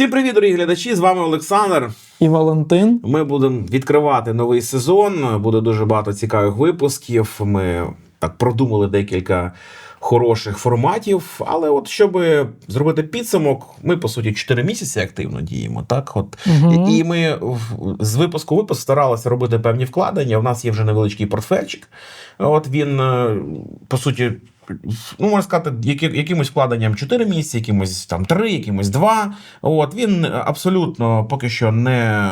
Всім привіт, дорогі глядачі! З вами Олександр. І Валентин. Ми будемо відкривати новий сезон. Буде дуже багато цікавих випусків. Ми так продумали декілька хороших форматів. Але от щоб зробити підсумок, ми по суті 4 місяці активно діємо. Так, от Мгм. і ми з випуску випуск старалися робити певні вкладення. У нас є вже невеличкий портфельчик. От він е, по суті. Ну, можна сказати, які, якимось вкладенням 4 місяці, якимось там 3, якимось 2. От він абсолютно поки що не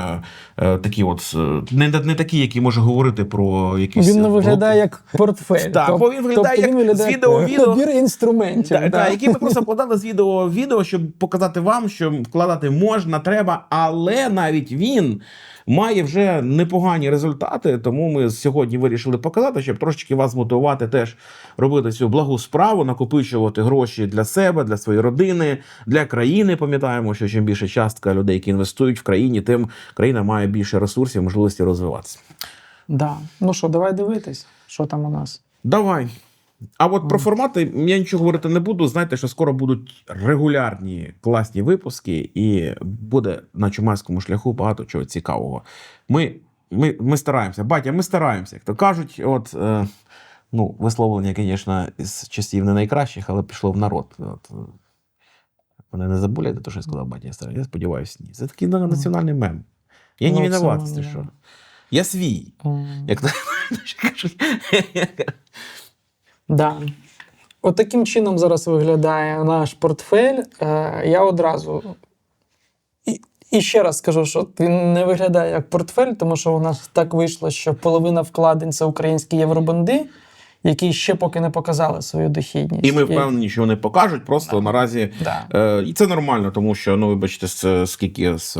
е, такі, от е, не, не такі, які може говорити про якісь Він не виглядає блоки. як портфель. Так, Тоб- бо він виглядає тобто як він виглядає з відео відео. набір інструментів. Так, да. так, які ми просто вкладали з відео відео, щоб показати вам, що вкладати можна, треба, але навіть він має вже непогані результати. Тому ми сьогодні вирішили показати, щоб трошечки вас мотивувати теж робити цю благу справу, накопичувати гроші для себе, для своєї родини, для країни. Пам'ятаємо, що чим більше частка людей, які інвестують в країні, тим країна має більше ресурсів, можливості розвиватися. Да. Ну що, давай дивитись, що там у нас. Давай. А от про формати я нічого говорити не буду. Знайте, що скоро будуть регулярні класні випуски, і буде на чумацькому шляху багато чого цікавого. Ми, ми, ми стараємося. Батя, ми стараємося. Як то кажуть, от. Е, Ну, висловлення, звісно, з часів не найкращих, але пішло в народ. От, е, мене не забуляйте, те, що я сказав, я стараюся. Я сподіваюся, ні. Це такий на- національний мем. Я не Ну, виноват, це ти що. Я свій. Як то кажуть. Да. От таким чином зараз виглядає наш портфель. Е, я одразу. І, і ще раз скажу, що він не виглядає як портфель, тому що у нас так вийшло, що половина вкладень це українські євробонди, які ще поки не показали свою дохідність. І ми впевнені, що вони покажуть. Просто Да. наразі Да. е, і це нормально, тому що ну вибачте, скільки з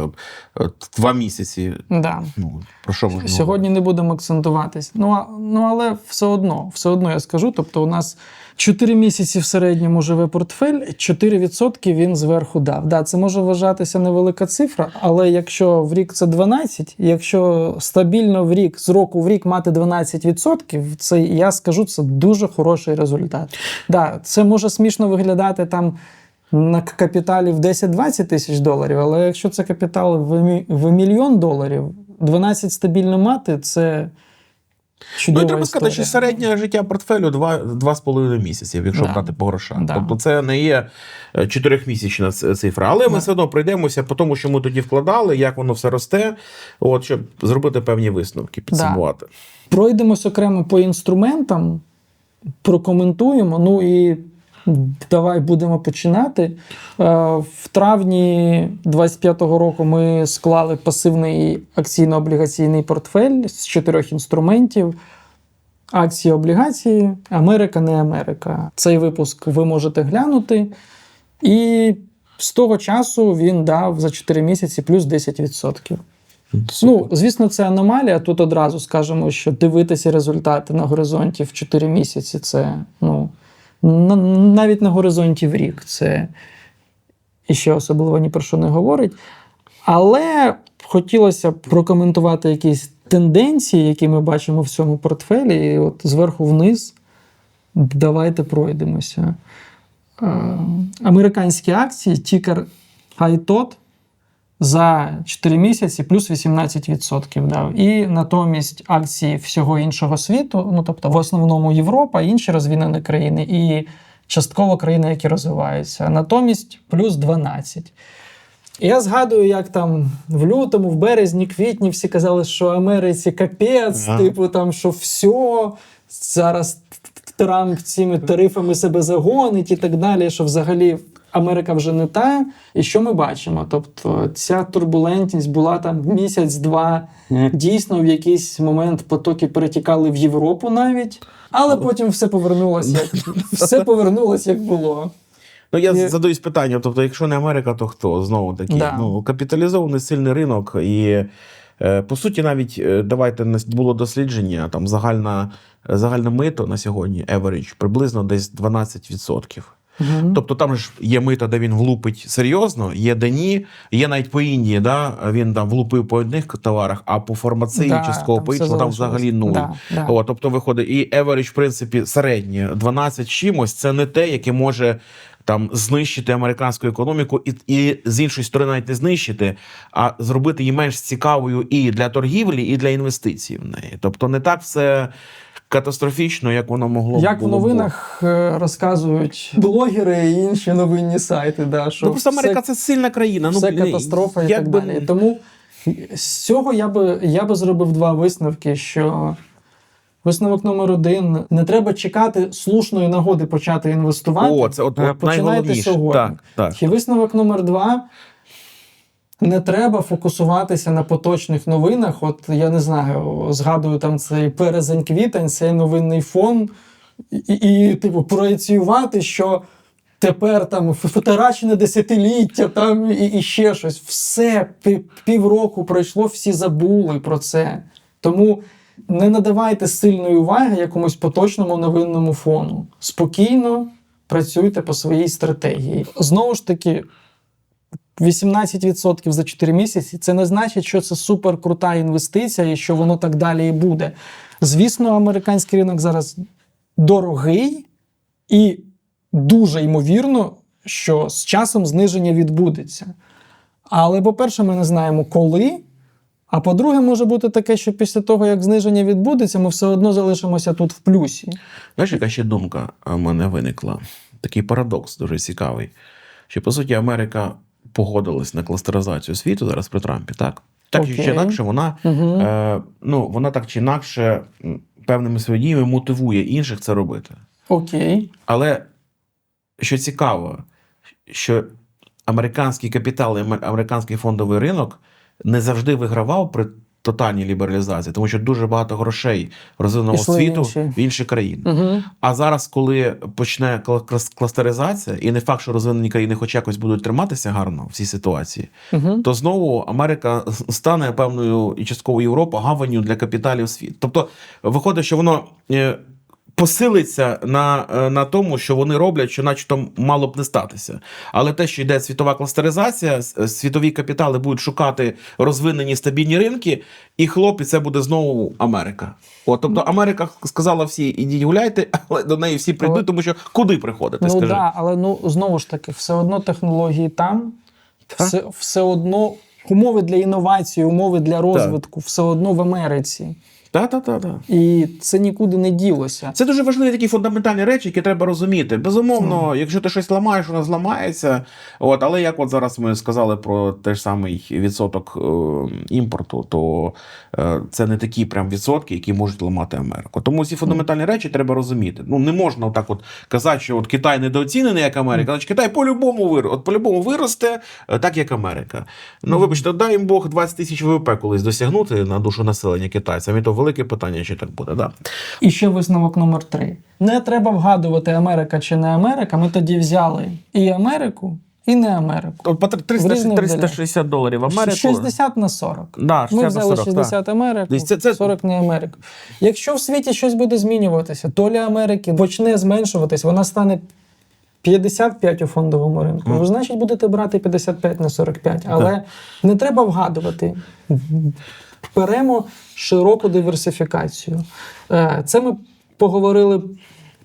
два місяці. Да. Ну про що можна Сьогодні не будемо акцентуватись. Ну, а, ну але все одно, все одно я скажу. Тобто, у нас 4 місяці в середньому живе портфель, 4% він зверху дав. Да, це може вважатися невелика цифра, але якщо в рік це 12, якщо стабільно в рік з року в рік мати 12%, це я скажу, це дуже хороший результат. Да, це може смішно виглядати там. На капіталі в 10-20 тисяч доларів, але якщо це капітал в, в мільйон доларів, 12 стабільно мати це Ну і треба сказати, що середнє життя портфелю два, два з половиною місяців, якщо Да. брати по грошах. Да. Тобто це не є е, чотирьохмісячна цифра. Але ми все одно пройдемося по тому, що ми тоді вкладали, як воно все росте, от щоб зробити певні висновки, підсумувати. Пройдемось окремо по інструментам, прокоментуємо. Ну і давай будемо починати. Е, В травні 25-го року ми склали пасивний акційно-облігаційний портфель з чотирьох інструментів. Акції, облігації, Америка, не Америка. Цей випуск ви можете глянути. І з того часу він дав за 4 місяці плюс 10%. Ну, звісно, це аномалія. Тут одразу скажемо, що дивитися результати на горизонті в 4 місяці це ну, навіть на горизонті в рік. Це іще особливо ні про що не говорить. Але хотілося б прокоментувати якісь тенденції, які ми бачимо в цьому портфелі. І от зверху вниз давайте пройдемося. Е, Американські акції, тікер HITOT за 4 місяці плюс 18% дав. І натомість акції всього іншого світу, ну тобто в основному Європа, інші розвинені країни, і частково країни, які розвиваються. Натомість плюс 12. І Я згадую, як там в лютому, в березні, квітні всі казали, що Америці капець, Ага. типу там, що все, зараз Трамп цими тарифами себе загонить і так далі, що взагалі Америка вже не та. І що ми бачимо? Тобто ця турбулентність була там місяць-два. Дійсно, в якийсь момент потоки перетікали в Європу навіть, але потім все повернулося, як, все повернулося, як було. Ну, я Ні. задаюсь питанням: тобто, якщо не Америка, то хто? Знову таки, Да. ну, капіталізований сильний ринок. І е, по суті, навіть е, давайте було дослідження, там загальна, загальне мито на сьогодні, average, приблизно десь 12%. Мгм. Тобто там ж є мита, де він влупить серйозно, є де ні. Є навіть по Індії, да, він там влупив по одних товарах, а по фармації Да, частково по іншому там взагалі нуль. Да, да. О, тобто виходить, і average, в принципі, середнє 12 чимось, це не те, яке може там знищити американську економіку, і, і з іншої сторони, навіть не знищити, а зробити її менш цікавою і для торгівлі, і для інвестицій в неї. Тобто не так все катастрофічно, як воно могло Як в було б новинах е, розказують блогери і інші новинні сайти, да, що Ну, просто все- це сильна країна. все ну, блін, катастрофа і як так би- далі. Тому з цього я би, я би зробив два висновки: що висновок номер один: не треба чекати слушної нагоди почати інвестувати. О, це от, от починайте сьогодні. Так, так. І висновок номер два. Не треба фокусуватися на поточних новинах. От я не знаю, згадую там цей березень квітень, цей новинний фон, і, і, типу, проєціювати, що тепер там втрачене десятиліття, там і, і ще щось. Все півроку пройшло, всі забули про це. Тому не надавайте сильної уваги якомусь поточному новинному фону. Спокійно працюйте по своїй стратегії. Знову ж таки, 18% за 4 місяці це не значить, що це суперкрута інвестиція і що воно так далі і буде. Звісно, американський ринок зараз дорогий і дуже ймовірно, що з часом зниження відбудеться. Але, по-перше, ми не знаємо коли. А по-друге, може бути таке, що після того, як зниження відбудеться, ми все одно залишимося тут в плюсі. Знаєш, яка ще думка в мене виникла? Такий парадокс дуже цікавий. Що, по суті, Америка погодилась на кластеризацію світу зараз при Трампі, так? Так чи інакше, вона, Угу. е, ну, вона так чи інакше певними своїми діями мотивує інших це робити. Окей. Але що цікаво, що американський капітал і американський фондовий ринок не завжди вигравав при тотальній лібералізації, тому що дуже багато грошей розвиненого світу інші. в інші країни. Угу. А зараз, коли почне кла- кластеризація, і не факт, що розвинені країни хоч якось будуть триматися гарно в цій ситуації, Угу. то знову Америка стане певною і частково Європа гаванню для капіталів світу. Тобто, виходить, що воно. Е, Посилиться на, е, на тому, що вони роблять, що начебто мало б не статися. Але те, що йде світова кластеризація, світові капітали будуть шукати розвинені стабільні ринки, і хлоп, і це буде знову Америка. От, тобто Америка сказала всі, ідіть гуляйте, але до неї всі прийдуть, тому що куди приходити? Ну скажи? да, але ну знову ж таки, все одно технології там, Так. все, все одно умови для інновації, умови для розвитку, все одно в Америці. Так, так, так, так. І це нікуди не ділося. Це дуже важливі такі фундаментальні речі, які треба розуміти. Безумовно, якщо ти щось ламаєш, воно зламається. От, але як от зараз ми сказали про той ж самий відсоток е, імпорту, то е, це не такі прям відсотки, які можуть ламати Америку. Тому ці фундаментальні речі треба розуміти. Ну не можна отак от казати, що от Китай недооцінений як Америка, значить Китай по-любому вир... от по-любому виросте, е, так як Америка. Ну вибачте, дай їм Бог 20 тисяч ВВП колись досягнути на душу населення китайцям. І то велике питання, чи так буде. Да. І ще висновок номер три. Не треба вгадувати, Америка чи не Америка. Ми тоді взяли і Америку, і не Америку. От по 300, різних 360 доларів Америку. 60 на 40. Да, 60 Ми взяли 40, 60 так. Америку, це- це- 40 не Америку. Якщо в світі щось буде змінюватися, доля Америки почне зменшуватись, вона стане 55 у фондовому ринку. Ви значить будете брати 55 на 45. Але не треба вгадувати. Беремо широку диверсифікацію. Е, Це ми поговорили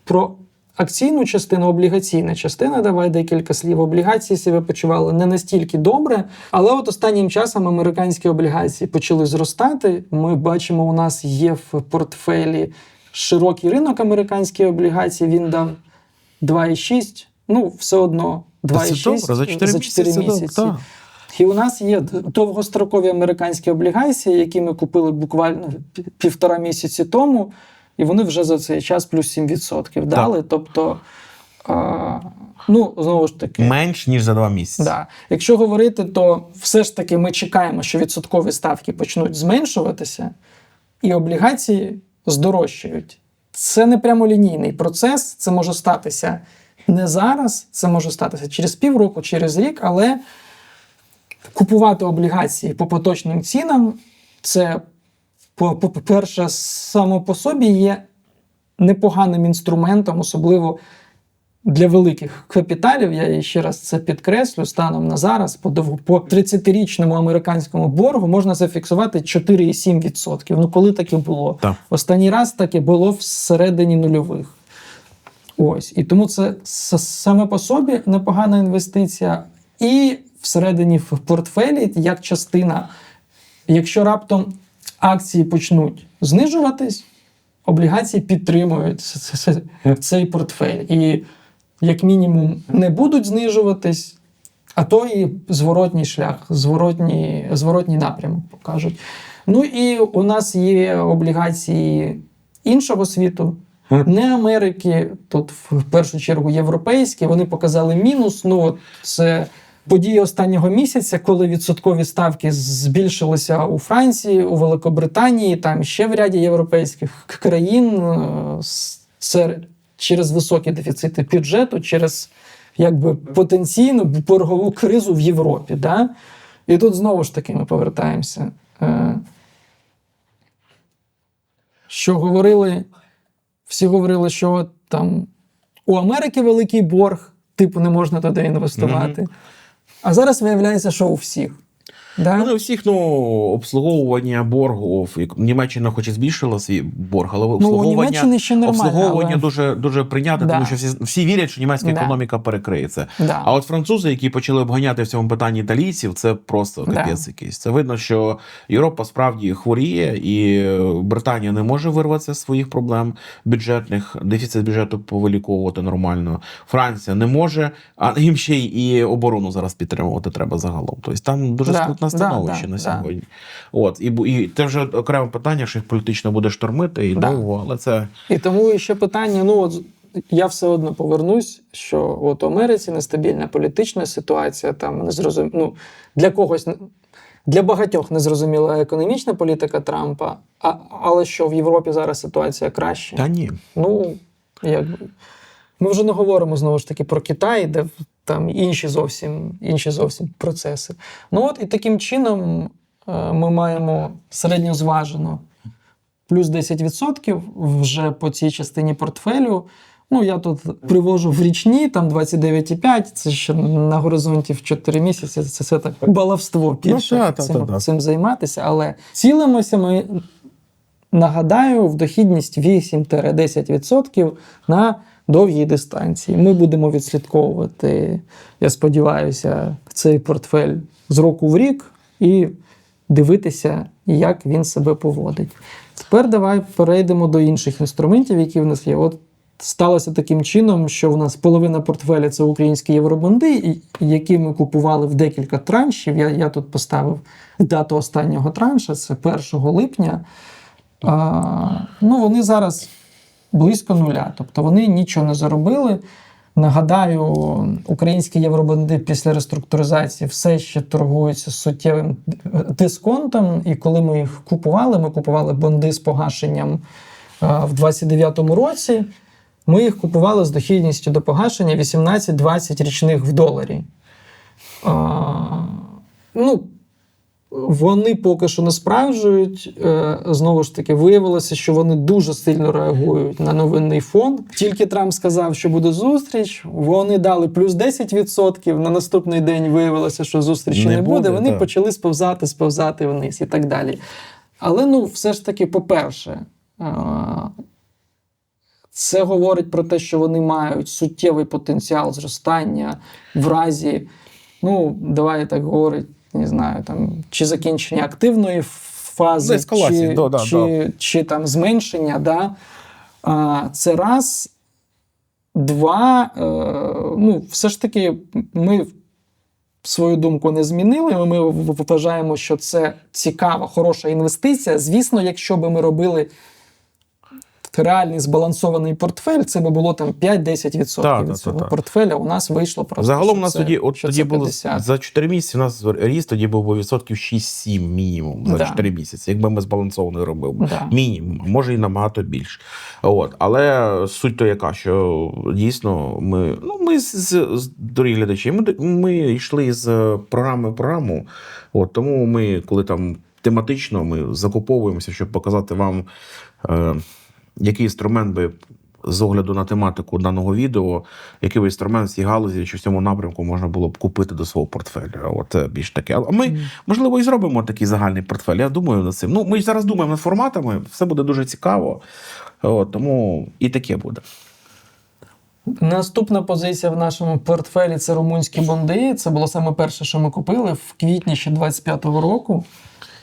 про акційну частину, облігаційна частина. Давай декілька слів. Облігації себе почували не настільки добре, але от останнім часом американські облігації почали зростати. Ми бачимо, у нас є в портфелі широкий ринок американських облігацій. Він дав 2,6. Ну, все одно Та 2,6 за 4 місяці. так. І у нас є довгострокові американські облігації, які ми купили буквально півтора місяці тому, і вони вже за цей час плюс 7% дали. Тобто, а, ну, знову ж таки, Менш ніж за два місяці. да. якщо говорити, то все ж таки ми чекаємо, що відсоткові ставки почнуть зменшуватися, і облігації здорожчають. Це не прямолінійний процес, це може статися не зараз, це може статися через півроку, через рік, але купувати облігації по поточним цінам, це, по- по- по-перше, само по собі є непоганим інструментом, особливо для великих капіталів. Я ще раз це підкреслю. Станом на зараз по по 30-річному американському боргу можна зафіксувати 4,7%. Ну коли таке було? Так. Останній раз таке було всередині нульових. Ось. І тому це саме по собі непогана інвестиція. І всередині в портфелі, як частина, якщо раптом акції почнуть знижуватись, облігації підтримують цей портфель. І як мінімум не будуть знижуватись, а то і зворотній шлях, зворотній, зворотній напрямок покажуть. Ну і у нас є облігації іншого світу, не Америки, тут в першу чергу європейські. Вони показали мінус. Ну, от це події останнього місяця, коли відсоткові ставки збільшилися у Франції, у Великобританії, там ще в ряді європейських країн. е, Це через високі дефіцити бюджету, через якби потенційну боргову кризу в Європі. Да? І тут знову ж таки ми повертаємося. Е, Що говорили, всі говорили, що там у Америки великий борг, типу, не можна туди інвестувати. А зараз виявляється, що у всіх. Да? Ну, у всіх ну, обслуговування боргу. Німеччина хоч і збільшила свій борг, але Ну, обслуговування, Німеччини ще нормально. обслуговування але... дуже, дуже прийняте, Да. тому що всі, всі вірять, що німецька Да. економіка перекриє це. Да. А от французи, які почали обганяти в цьому питанні італійців, це просто Да. капець якийсь. Це видно, що Європа справді хворіє, і Британія не може вирватися з своїх проблем бюджетних, дефіцит бюджету повиліковувати нормально. Франція не може, а їм ще й і оборону зараз підтримувати треба загалом. Тобто там дуже Да, да, становище да, на да. сьогодні. От і, і це вже окреме питання, що їх політично буде штормити і Да. довго, але це І тому ще питання: ну от я все одно повернусь, що от у Америці нестабільна політична ситуація, там не зрозум... ну, для когось для багатьох незрозуміла економічна політика Трампа. А, але що в Європі зараз ситуація краще? та ні. Ну, якби. Ми вже не говоримо знову ж таки про Китай, де там інші зовсім, інші зовсім процеси. Ну от і таким чином е, ми маємо середньозважено плюс 10% вже по цій частині портфелю. Ну, я тут привожу в річні, там 29,5, це ще на горизонті в 4 місяці. Це, це так баловство більше та, та, цим, та, та. цим займатися. Але цілимося ми Нагадаю, в дохідність 8-10% на довгій дистанції. Ми будемо відслідковувати, я сподіваюся, цей портфель з року в рік і дивитися, як він себе поводить. Тепер давай перейдемо до інших інструментів, які в нас є. От сталося таким чином, що в нас половина портфеля це українські євробонди, які ми купували в декілька траншів. Я, я тут поставив дату останнього транша, це 1 липня. А, ну, вони зараз близько нуля, тобто вони нічого не заробили. Нагадаю, українські євробонди після реструктуризації все ще торгуються суттєвим дисконтом. І коли ми їх купували, ми купували бонди з погашенням а, в 29-му році. Ми їх купували з дохідністю до погашення 18-20 річних в доларі. А, ну, вони поки що не справджують. Е, Знову ж таки, виявилося, що вони дуже сильно реагують на новинний фон. Тільки Трамп сказав, що буде зустріч. Вони дали плюс 10%. На наступний день виявилося, що зустрічі Не не, буде. буде, Вони так. почали сповзати, сповзати вниз і так далі. Але ну, все ж таки, по-перше, е, це говорить про те, що вони мають суттєвий потенціал зростання в разі, ну, давай так говорить, не знаю, там, чи закінчення активної фази, Ескалації, чи, да, да, чи, чи там зменшення. Да? А, це раз. Два, е, ну, все ж таки, ми свою думку не змінили. Ми вважаємо, що це цікава, хороша інвестиція. Звісно, якщо би ми робили реальний збалансований портфель, це би було там 5-10% Так, від цього так, так. портфеля. У нас вийшло просто. Загалом у нас це- тоді, от тоді було за 4 місяці. У нас ріст тоді був би відсотків 6-7 мінімум за Да. 4 місяці, якби ми збалансований робив. Да. Мінімум, може і набагато більше. От. Але суть то яка, що дійсно ми, ну, ми з, з, з дорогі глядачі, ми, ми йшли з програми в програму. От, тому ми, коли там тематично, ми закуповуємося, щоб показати вам, е, який інструмент би. З огляду на тематику даного відео, який би інструмент в цій галузі чи в цьому напрямку можна було б купити до свого портфеля. От більш таке. А ми, можливо, і зробимо такий загальний портфель. Я думаю над цим. Ну, ми зараз думаємо над форматами, все буде дуже цікаво. От, тому і таке буде. Наступна позиція в нашому портфелі це румунські бонди. Це було саме перше, що ми купили в квітні ще 25-го року.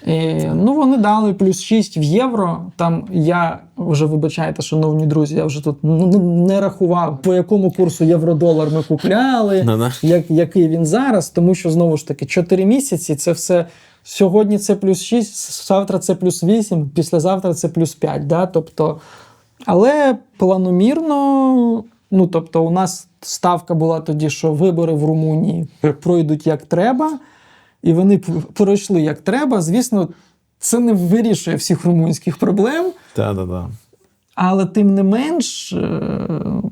І, ну, вони дали плюс 6 в євро. Там я вже вибачайте, шановні друзі, я вже тут ну, не рахував, по якому курсу євро-долар ми купляли, Да-да. як, який він зараз, тому що знову ж таки 4 місяці це все. Сьогодні це плюс 6, завтра це плюс 8, післязавтра це плюс 5. Да? Тобто, але планомірно, ну тобто, у нас ставка була тоді, що вибори в Румунії пройдуть як треба, і вони пройшли як треба. Звісно, це не вирішує всіх румунських проблем. Так, так, так. Але тим не менш, е,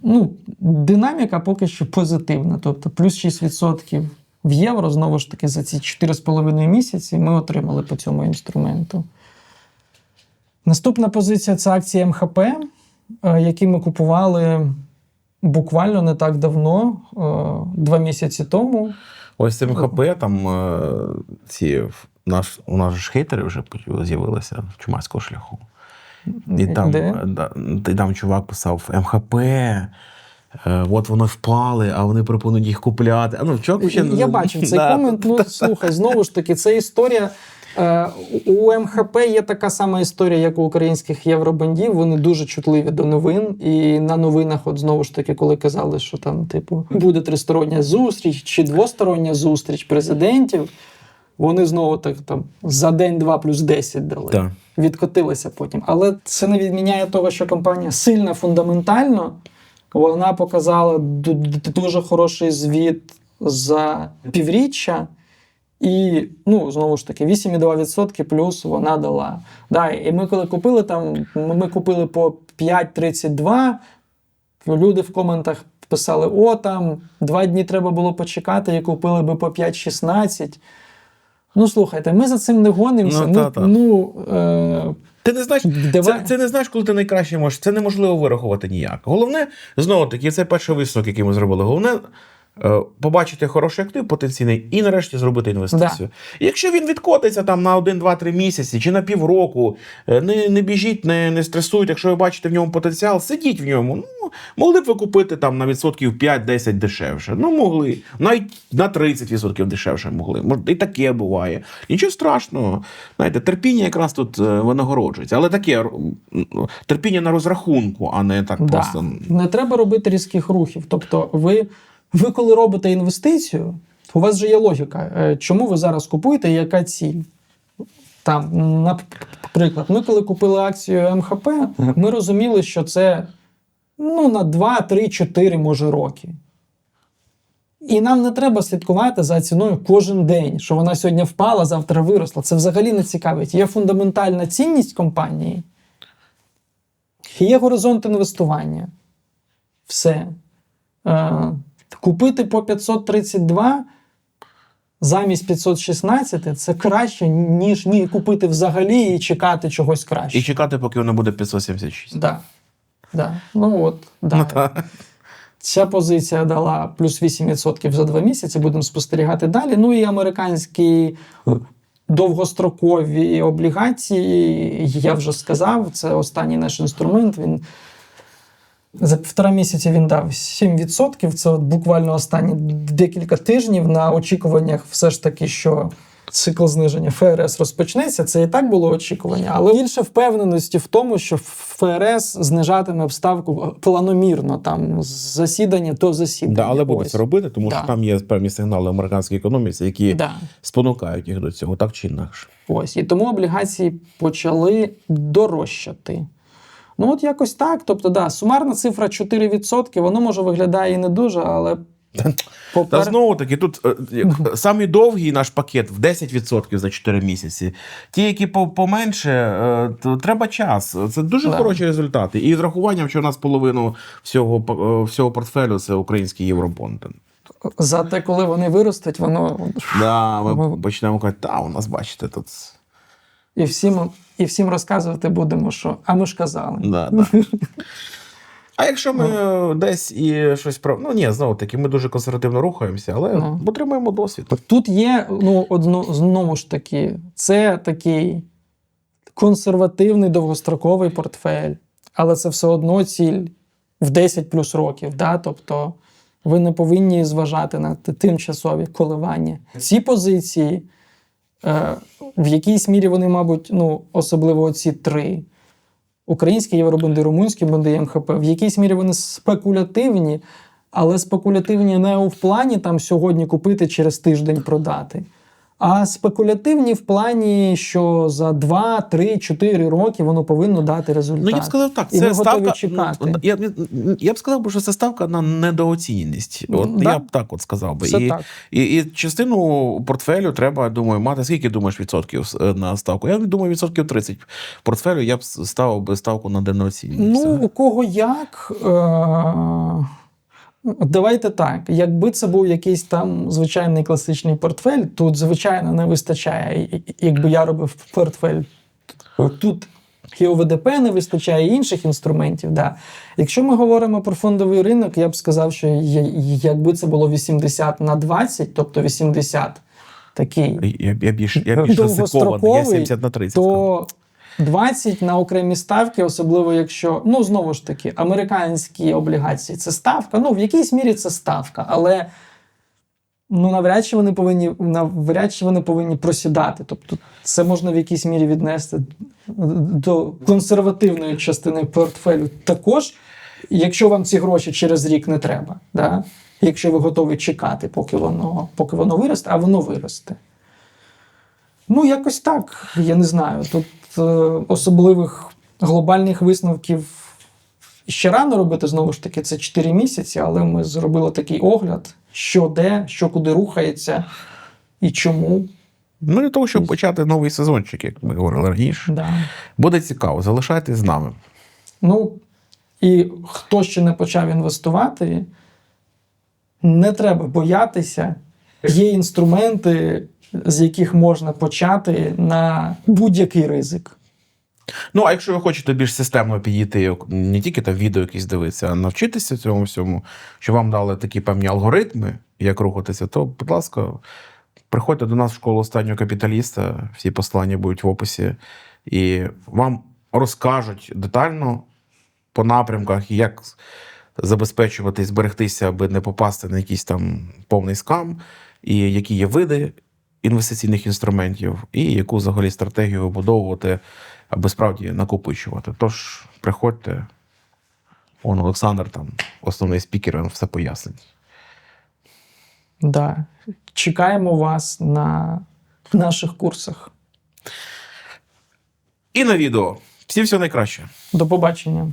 ну, динаміка поки що позитивна. Тобто плюс 6% в євро, знову ж таки, за ці 4,5 місяці ми отримали по цьому інструменту. Наступна позиція це акції МХП, е, які ми купували буквально не так давно, е, два місяці тому. Ось цим ХП там е, ці наш, у нас ж хейтери вже з'явилися в чумацького шляху. І там, е, да, і там чувак писав МХП. е, От вони впали, а вони пропонують їх купляти. А ну, чувак ще Я бачив цей Да, комент. Ну, слухай, знову ж таки, це історія. Е, У МХП є така сама історія, як у українських євробандів. Вони дуже чутливі до новин. І на новинах, от знову ж таки, коли казали, що там, типу, буде тристороння зустріч чи двостороння зустріч президентів, вони знову так там за день-два плюс 10 дали. Так. Відкотилися потім. Але це не відміняє того, що компанія сильна фундаментально. Вона показала ду- ду- дуже хороший звіт за півріччя. І, ну, знову ж таки, 8,2% плюс вона дала. Да, і ми коли купили там, ми купили по 5,32. Люди в коментах писали: о, там два дні треба було почекати, і купили би по 5,16. Ну, слухайте, ми за цим не гонимося. Ну, Ну, та-та. ну, е, Ти не знаєш, Давай. це, це не знаєш, коли ти найкраще можеш. Це неможливо вирахувати ніяк. Головне, знову таки, це перший висновок, який ми зробили. Головне. Е, Побачити хороший актив потенційний і нарешті зробити інвестицію. Якщо він відкотиться там на 1, 2, 3 місяці чи на півроку, е, не, не біжіть, не, не стресуйте. Якщо ви бачите в ньому потенціал, сидіть в ньому. Ну, могли б ви купити там на відсотків 5-10 дешевше. Ну, могли. Навіть на 30% дешевше могли. І таке буває. Нічого страшного. Знаєте, терпіння якраз тут е, винагороджується. Але таке терпіння на розрахунку, а не так Да. просто. Не треба робити різких рухів. Тобто, ви, ви коли робите інвестицію, у вас же є логіка, е, чому ви зараз купуєте і яка ціль. Там, наприклад, ми коли купили акцію МХП, ми розуміли, що це ну, на 2, 3, 4, може, роки. І нам не треба слідкувати за ціною кожен день, що вона сьогодні впала, завтра виросла. Це взагалі не цікавить. Є фундаментальна цінність компанії, є горизонт інвестування. Все. Купити по 532 замість 516 це краще, ніж ні купити взагалі і чекати чогось краще. І чекати, поки воно буде 576. Да. Да. Ну от, да. Ну, та. Ця позиція дала плюс 8% за два місяці. Будемо спостерігати далі. Ну і американські довгострокові облігації, я вже сказав, це останній наш інструмент. Він за півтора місяці він дав 7%. Це от буквально останні декілька тижнів на очікуваннях, все ж таки, що цикл зниження ФРС розпочнеться. Це і так було очікування, але більше впевненості в тому, що ФРС знижатиме ставку планомірно, там з засідання до засідання. Да, але буде це робити, тому що там є певні сигнали американській економіці, які Да. спонукають їх до цього, так чи інакше. Ось. І тому облігації почали дорожчати. Ну, от якось так. Тобто, да, сумарна цифра 4%, воно може виглядає і не дуже, але Та знову таки, тут е, самий довгий наш пакет в 10% за 4 місяці. Ті, які поменше, е, то треба час. Це дуже Да. хороші результати. І з рахуванням, що у нас половину всього, е, всього портфелю це український євробонд. зате, коли вони виростуть, воно Да, ми Ми- почнемо казати, та у нас, бачите, тут. І всім, і всім розказувати будемо, що а ми ж казали. Да, да. А якщо ми е, десь і щось про. Ну ні, знову таки, ми дуже консервативно рухаємося, але Ну. отримуємо досвід. Тут є, ну, одно, знову ж таки, це такий консервативний довгостроковий портфель, але це все одно ціль в 10 плюс років. Да? Тобто ви не повинні зважати на тимчасові коливання. Ці позиції, в якійсь мірі вони, мабуть, ну, особливо ці три. Українські євробунди, румунські бунди МХП, в якійсь мірі вони спекулятивні, але спекулятивні не в плані там сьогодні купити через тиждень продати. А спекулятивні в плані, що за 2, 3, 4 роки воно повинно дати результат. Ну, я б сказав так, І це ставка. чекати. ну, Я, б- я б сказав, що це ставка на недооціненість. От Да. я б так от сказав би. Це і, так. І, і частину портфелю треба, я думаю, мати. Скільки думаєш відсотків е, на ставку? Я думаю, відсотків 30 портфелю я б ставив би ставку на недооціненість. Ну, у кого як. Е- Давайте так. Якби це був якийсь там звичайний класичний портфель, тут, звичайно, не вистачає. Якби я робив портфель, тут і ОВДП не вистачає і інших інструментів. Да. Якщо ми говоримо про фондовий ринок, я б сказав, що якби це було 80 на 20, тобто 80 такий Я, я більш я більш ризикований, я 70 на 30. сказав. то 20 на окремі ставки, особливо якщо, ну знову ж таки, американські облігації це ставка. Ну, в якійсь мірі це ставка, але ну, навряд чи вони повинні навряд чи вони повинні просідати. Тобто, це можна в якійсь мірі віднести до консервативної частини портфелю. Також, якщо вам ці гроші через рік не треба, да? якщо ви готові чекати, поки воно, поки воно виросте, а воно виросте. Ну, якось так. Я не знаю. Тут особливих глобальних висновків ще рано робити, знову ж таки, це 4 місяці, але ми зробили такий огляд, що де, що куди рухається і чому. Ну, для того, щоб почати новий сезончик, як ми говорили раніше. Да. Буде цікаво, залишайтесь з нами. Ну, і хто ще не почав інвестувати, не треба боятися. Є інструменти, з яких можна почати на будь-який ризик. Ну, а якщо ви хочете більш системно підійти, не тільки там відео якісь дивитися, а навчитися цьому всьому, що вам дали такі певні алгоритми, як рухатися, то, будь ласка, приходьте до нас в школу останнього капіталіста. Всі послання будуть в описі, і вам розкажуть детально по напрямках, як забезпечувати і зберегтися, аби не попасти на якийсь там повний скам, і які є види інвестиційних інструментів, і яку взагалі стратегію вибудовувати, аби справді накопичувати. Тож приходьте, он Олександр, там основний спікер, він все пояснить. Да. Чекаємо вас на наших курсах. І на відео. Всім всього найкраще. До побачення.